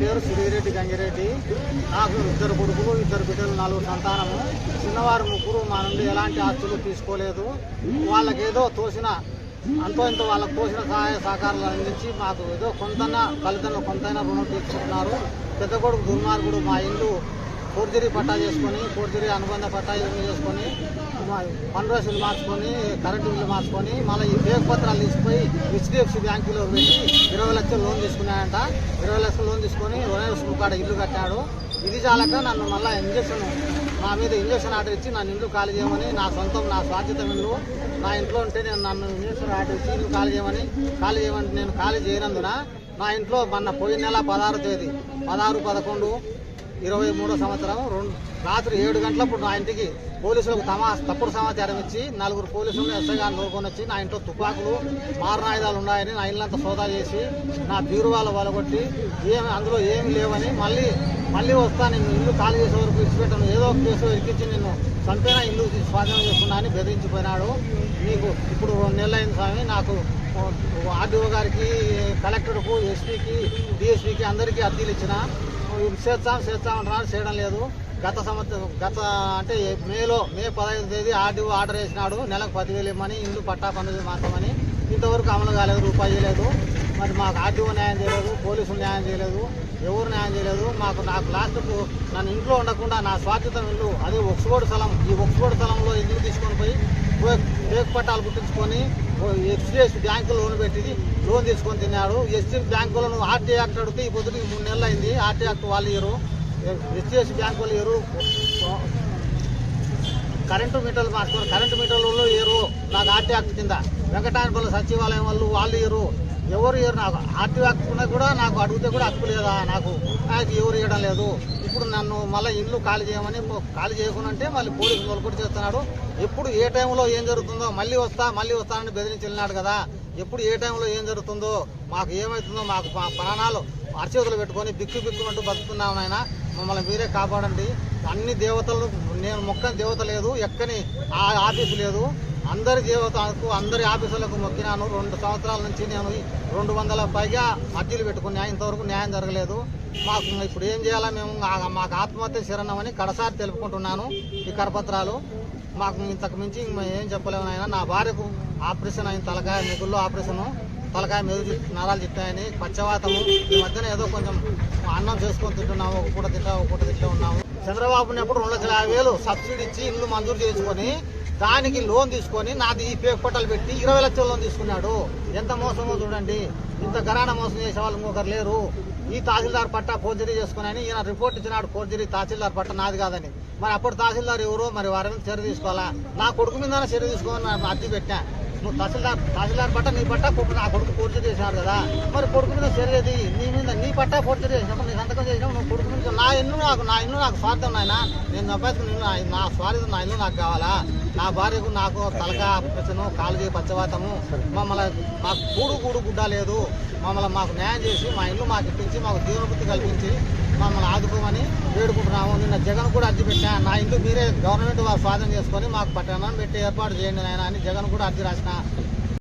పేరు శ్రీరెడ్డి గంగిరెడ్డి. నాకు ఇద్దరు కొడుకులు ఇద్దరు బిడ్డలు నాలుగు సంతానము. చిన్నవారు ముగ్గురు మా నుండి ఎలాంటి ఆస్తులు తీసుకోలేదు. వాళ్ళకేదో తోసిన అంతో ఇంత వాళ్ళకు తోసిన సహాయ సహకారాలు అందించి మాకు ఏదో కొంతైనా ఫలితంలో కొంతైనా రుణం తీర్చుకుంటున్నారు. పెద్ద కొడుకు దుర్మార్గుడు మా ఇల్లు ఫోర్జరీ పట్టా చేసుకొని ఫోర్జరీ అనుబంధ పట్టా చేసుకొని పన్ను రోజులు మార్చుకొని కరెంటు బిల్లు మార్చుకొని మళ్ళీ ఈ పేరు పత్రాలు తీసుకుపోయి హెచ్డిఎఫ్సి బ్యాంకులో పెట్టి ఇరవై లక్షలు లోన్ తీసుకున్నాడంట. ఇరవై లక్షలు లోన్ తీసుకొని రుణ కాడ ఇల్లు కట్టాడు. ఇది చాలక నన్ను మళ్ళీ ఇంజక్షన్ నా మీద ఇంజక్షన్ ఆర్డర్ ఇచ్చి నన్ను ఇల్లు ఖాళీ చేయమని నా సొంతం నా స్వాధ్యత ఇల్లు నా ఇంట్లో ఉంటే నేను నన్ను ఇంజక్షన్ ఆర్డర్ ఇచ్చి ఇల్లు ఖాళీ చేయమని ఖాళీ చేయమని నేను ఖాళీ చేయనందున నా ఇంట్లో మొన్న పోయిన నెల పదహారు తేదీ పదహారు పదకొండు ఇరవై మూడో సంవత్సరం రెండు రాత్రి ఏడు గంటలప్పుడు నా ఇంటికి పోలీసులకు తమా తప్పుడు సమాచారం ఇచ్చి నలుగురు పోలీసులను ఎస్ఐగా నూరుకొని వచ్చి నా ఇంట్లో తుపాకులు మారణాయుధాలు ఉన్నాయని నా ఇల్లంతా సోదా చేసి నా బీరువాలు వలగొట్టి ఏమి అందులో ఏమి లేవని మళ్ళీ మళ్ళీ వస్తా నేను ఇల్లు ఖాళీ చేసే వరకు ఇచ్చిపెట్టాను ఏదో ఒక కేసు ఎక్కించి నిన్ను చంపైనా? ఇల్లు స్వాధీనం చేసుకున్నా అని బెదిరించిపోయినాడు. నీకు ఇప్పుడు రెండు నెలలు అయింది స్వామి. నాకు ఆర్డీఓ గారికి కలెక్టర్కు ఎస్పీకి డిఎస్పీకి అందరికీ అర్జీలు ఇచ్చిన చేస్తాం చేస్తాం అంటున్నారు. చేయడం లేదు. గత సంవత్సరం గత అంటే మేలో మే పదహైదు తేదీ ఆర్డీఓ ఆర్డర్ వేసినాడు. నెలకు పదివేలు ఇవ్వమని ఇల్లు పట్టా పన్ను మాత్రమని ఇంతవరకు అమలు కాలేదు రూపాయి లేదు మరి మాకు ఆర్డీఓ న్యాయం చేయలేదు పోలీసులు న్యాయం చేయలేదు ఎవరు న్యాయం చేయలేదు. మాకు నాకు లాస్ట్కు నన్ను ఇంట్లో ఉండకుండా నా స్వార్థితం ఇల్లు అదే ఒక్స్ఫోర్డ్ స్థలం ఈ ఒక్స్ఫోర్డ్ స్థలంలో ఇల్లు తీసుకొని పోయి టేక్ పట్టాలు పుట్టించుకొని హెచ్డిఎఫ్సి బ్యాంకు లోన్ పెట్టింది లోన్ తీసుకొని తిన్నాడు. ఎస్టీ బ్యాంకులను ఆర్టీ యాక్ట్ అడిగితే ఈ పొద్దుకి మూడు నెలలు అయింది. ఆర్టీ యాక్ట్ వాళ్ళు ఇయ్యరు. హెచ్డిఎఫ్సి బ్యాంకు వాళ్ళు ఇయ్యరు. కరెంటు మీటర్లు మార్చుకోరు. కరెంటు మీటర్లలో నాకు ఆర్టీ యాక్ట్ కింద. వెంకటాయనపల్లి సచివాలయం వాళ్ళు వాళ్ళు ఇయ్యరు ఎవరు ఇయ్యరు నాకు ఆర్టీ యాక్ట్ ఉన్నా కూడా నాకు అడిగితే కూడా హక్కు లేదా నాకు. నాకు ఎవరు ఇవ్వడం లేదు. ఇప్పుడు నన్ను మళ్ళీ ఇల్లు ఖాళీ చేయమని ఖాళీ చేయకుండా అంటే మళ్ళీ పోలీసులు తొలకొట్టి చేస్తున్నాడు. ఎప్పుడు ఏ టైంలో ఏం జరుగుతుందో మళ్ళీ వస్తా మళ్ళీ వస్తానని బెదిరించి వెళ్ళినాడు కదా. ఎప్పుడు ఏ టైంలో ఏం జరుగుతుందో మాకు ఏమవుతుందో మాకు ప్రాణాలు అరచేతులు పెట్టుకొని బిక్కు అంటూ బతుకుతున్నాం ఆయన మమ్మల్ని మీరే కాపాడండి. అన్ని దేవతలు నేను మొక్క దేవత లేదు. ఎక్కని ఆ ఆఫీసు లేదు. అందరి దేవతలకు అందరి ఆఫీసులకు మొక్కినాను రెండు సంవత్సరాల నుంచి నేను రెండు వందల పైగా అర్జీలు పెట్టుకున్నా. ఇంతవరకు న్యాయం జరగలేదు. మాకు ఇప్పుడు ఏం చేయాలా మేము? మాకు ఆత్మహత్య శరణమని కడసారి తెలుపుకుంటున్నాను ఈ కరపత్రాలు. మాకు ఇంతకు మించి మేము ఏం చెప్పలేము నాయన. నా భార్యకు ఆపరేషన్ అయిన తలకాయ మిగుల్లో ఆపరేషను. తలకాయ మెరుగు నరాలు చిట్టాయని పచ్చవాతము ఈ మధ్యన ఏదో కొంచెం అన్నం చేసుకొని తింటున్నాము. ఒక పూట తింటా ఒక పూట తింటూ ఉన్నాము. చంద్రబాబు ఉన్నప్పుడు రెండు లక్షల యాభై వేలు సబ్సిడీ ఇచ్చి ఇల్లు మంజూరు చేసుకొని దానికి లోన్ తీసుకొని నాది ఈ పేక్ పట్టాలు పెట్టి ఇరవై లక్షల లోన్ తీసుకున్నాడు. ఎంత మోసమో చూడండి. ఇంత గరాణ మోసం చేసే వాళ్ళు ఇంకొకరు లేరు. ఈ తహసీల్దార్ పట్టా ఫోర్జరీ చేసుకుని ఈయన రిపోర్ట్ ఇచ్చినాడు ఫోర్జరీ తహసీల్దార్ పట్ట నాది కాదని. మరి అప్పుడు తహసీల్దార్ ఎవరో మరి వారి మీద చర్య తీసుకోవాలా? నా కొడుకు మీద చర్య తీసుకోవాలని నా అర్జీ పెట్టా నువ్వు తహసీల్దార్ తహసీల్దార్ పట్ట నీ పట్ట కొడుకు నా కొడుకు ఫోర్జరీ చేసినాడు కదా. మరి కొడుకు మీద చర్యది నీ మీద నీ పట్ట ఫోర్జరీ చేసినప్పుడు నీ సంతకం చేసినప్పుడు నువ్వు కొడుకు మీద నా ఇల్లు నాకు నా ఇల్లు నాకు స్వార్థం నాయన. నేను సంపాదించుకున్న నా- నా స్వార్థం నా ఇల్లు నాకు కావాలా? నా భార్యకు నాకు తలక ఆపరేషను కాలుజీ పచ్చవాతము మమ్మల్ని మాకు కూడు కూడు గుడ్డ లేదు. మమ్మల్ని మాకు న్యాయం చేసి మా ఇల్లు మాకు ఇప్పించి మాకు జీవనభృతి కల్పించి మమ్మల్ని ఆదుకోమని వేడుకుంటున్నాము. నిన్న జగన్ కూడా అర్జీ పెట్టా. నా ఇంట్లో మీరే గవర్నమెంట్ వారు స్వాధీనం చేసుకొని మాకు పట్టణం పెట్టి ఏర్పాటు చేయండి నాయన అని జగన్ కూడా అర్జీ రాసిన.